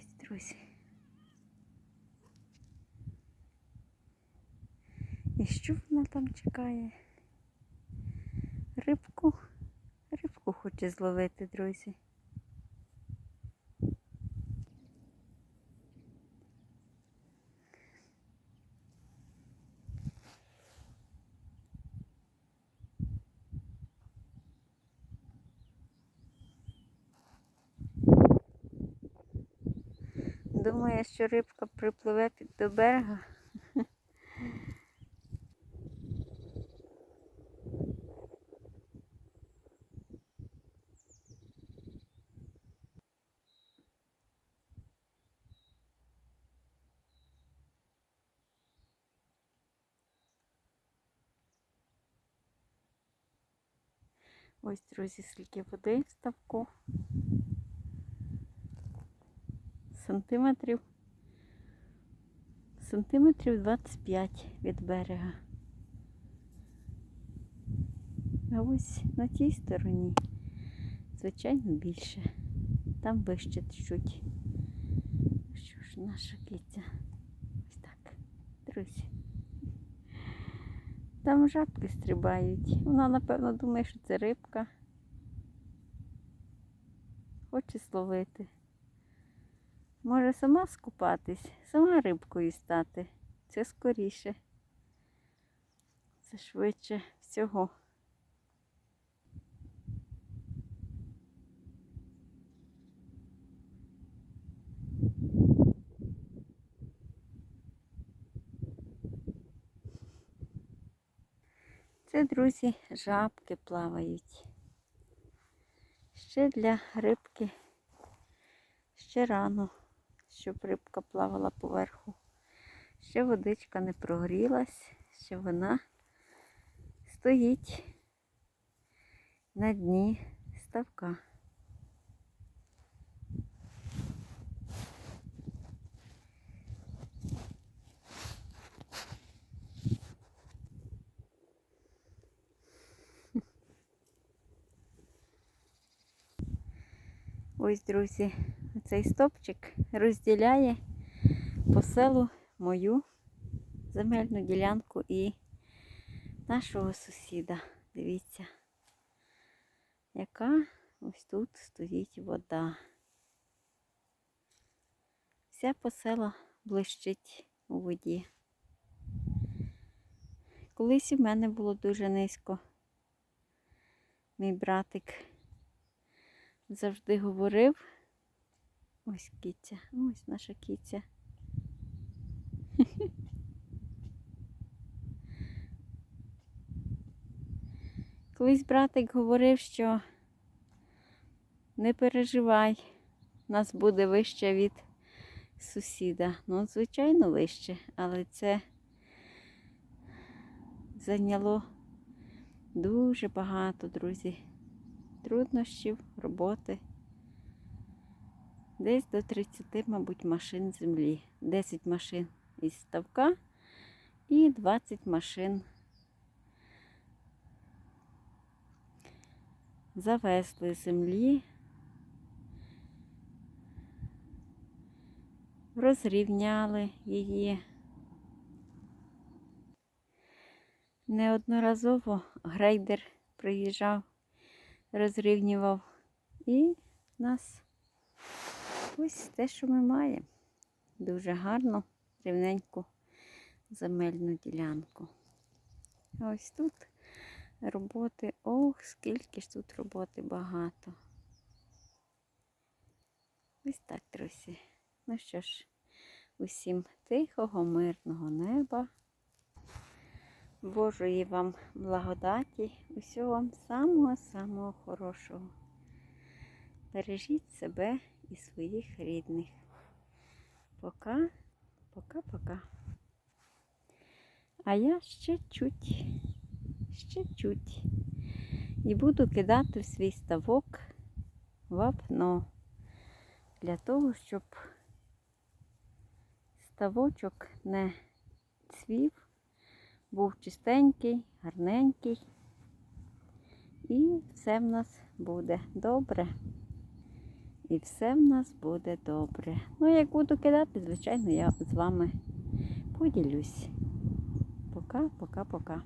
Ось, друзі. І що вона там чекає? Рибку. Рибку хоче зловити, друзі. Думає, що рибка припливе під до берега. Ось, друзі, скільки води в ставку. Сантиметрів. Сантиметрів 25 від берега. А ось на тій стороні, звичайно, більше. Там вище чуть. Що ж, наша киця? Ось так, друзі. Там жабки стрибають. Вона, напевно, думає, що це рибка. Хоче словити. Може сама скупатись, сама рибкою стати. Це скоріше. Це швидше всього. Це, друзі, жабки плавають. Ще для рибки ще рано, щоб рибка плавала поверху. Ще водичка не прогрілась, ще вона стоїть на дні ставка. Ось, друзі, цей стопчик розділяє по селу мою земельну ділянку і нашого сусіда. Дивіться, яка ось тут стоїть вода. Вся посела блищить у воді. Колись у мене було дуже низько. Мій братик завжди говорив. Ось кіця, ось наша кіця. Колись братик говорив, що не переживай, нас буде вище від сусіда. Ну, звичайно, вище, але це зайняло дуже багато, друзі труднощів, роботи. Десь до 30, мабуть, машин землі. 10 машин із ставка і 20 машин завезли землі, розрівняли її. Неодноразово грейдер приїжджав розрівнював. І нас ось те, що ми маємо. Дуже гарну, рівненьку земельну ділянку. Ось тут роботи, ох, скільки ж тут роботи багато. Ось так, друзі. Ну що ж, усім тихого, мирного неба. Божої вам благодаті, усього вам самого-самого хорошого. Бережіть себе і своїх рідних. Пока, пока-пока. А я ще чуть, ще чуть. І буду кидати в свій ставок вапно для того, щоб ставочок не цвів був чистенький, гарненький. І все в нас буде добре. І все в нас буде добре. Ну, як буду кидати, звичайно, я з вами поділюсь. Пока, пока, пока.